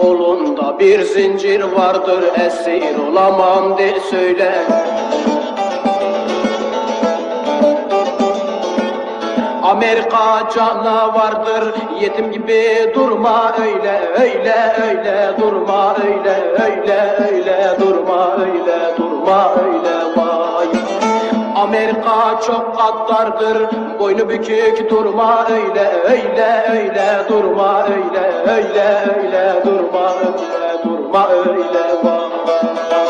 Kolunda bir zincir vardır esir olamam de söyle. Amerika canavardır yetim gibi durma öyle öyle öyle durma öyle çok gaddardır boynu bükük durma öyle öyle öyle durma öyle öyle öyle durma öyle durma öyle. vay Sen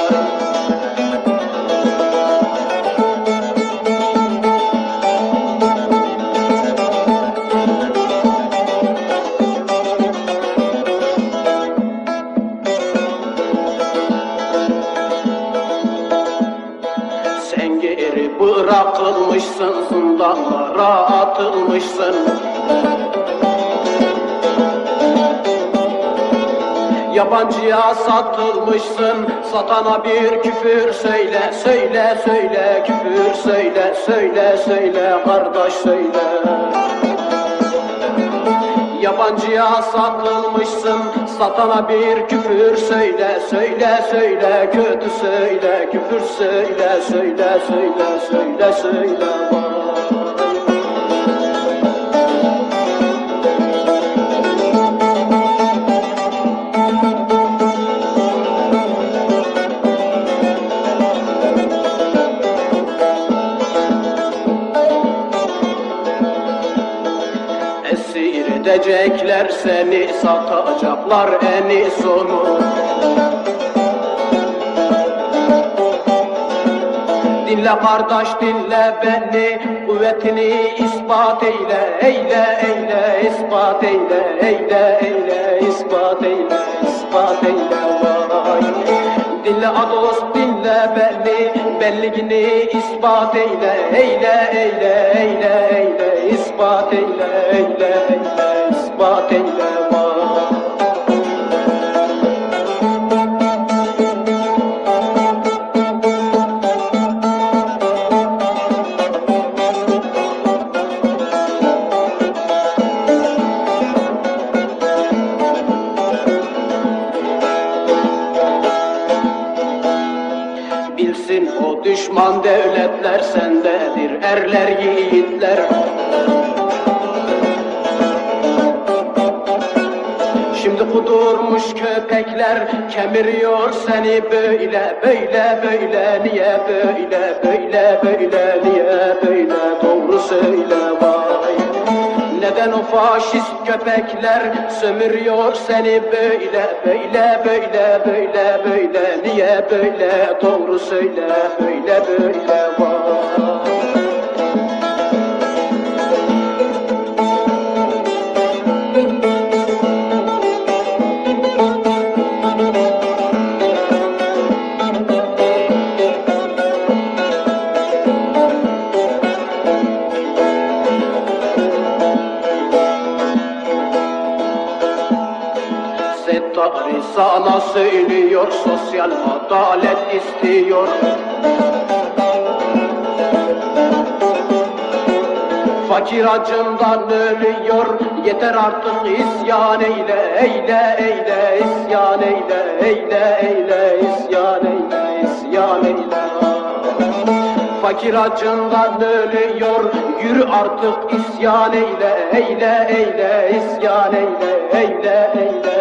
bırakılmışsın zindanlara atılmışsın. Yabancıya satılmışsın Satana bir küfür söyle Söyle söyle küfür söyle Söyle söyle kardeş söyle Yabancıya satılmışsın Satana bir küfür söyle Söyle söyle kötü söyle Küfür söyle söyle söyle söyle söyle vay. Edecekler seni satacaklar eni sonu Dinle kardeş dinle beni kuvvetini ispat eyle Eyle eyle ispat eyle eyle eyle ispat eyle ispat eyle vay. Dinle ados dinle beni belliğini ispat eyle Eyle eyle eyle eyle ispat eyle eyle eyle ispat eyle Bilsin o düşman devletler sendedir erler yiğitler. Şimdi kudurmuş köpekler kemiriyor seni böyle böyle böyle niye böyle böyle böyle niye böyle doğru söyle vay neden o faşist köpekler sömürüyor seni? Böyle böyle böyle böyle böyle. Niye böyle? Doğru söyle böyle böyle vay sana söylüyor sosyal adalet istiyor. Fakir acından ölüyor yeter artık isyan eyle eyle eyle isyan eyle eyle eyle isyan eyle isyan eyle. Fakir acından ölüyor Yürü artık isyan eyle Eyle eyle isyan eyle Eyle eyle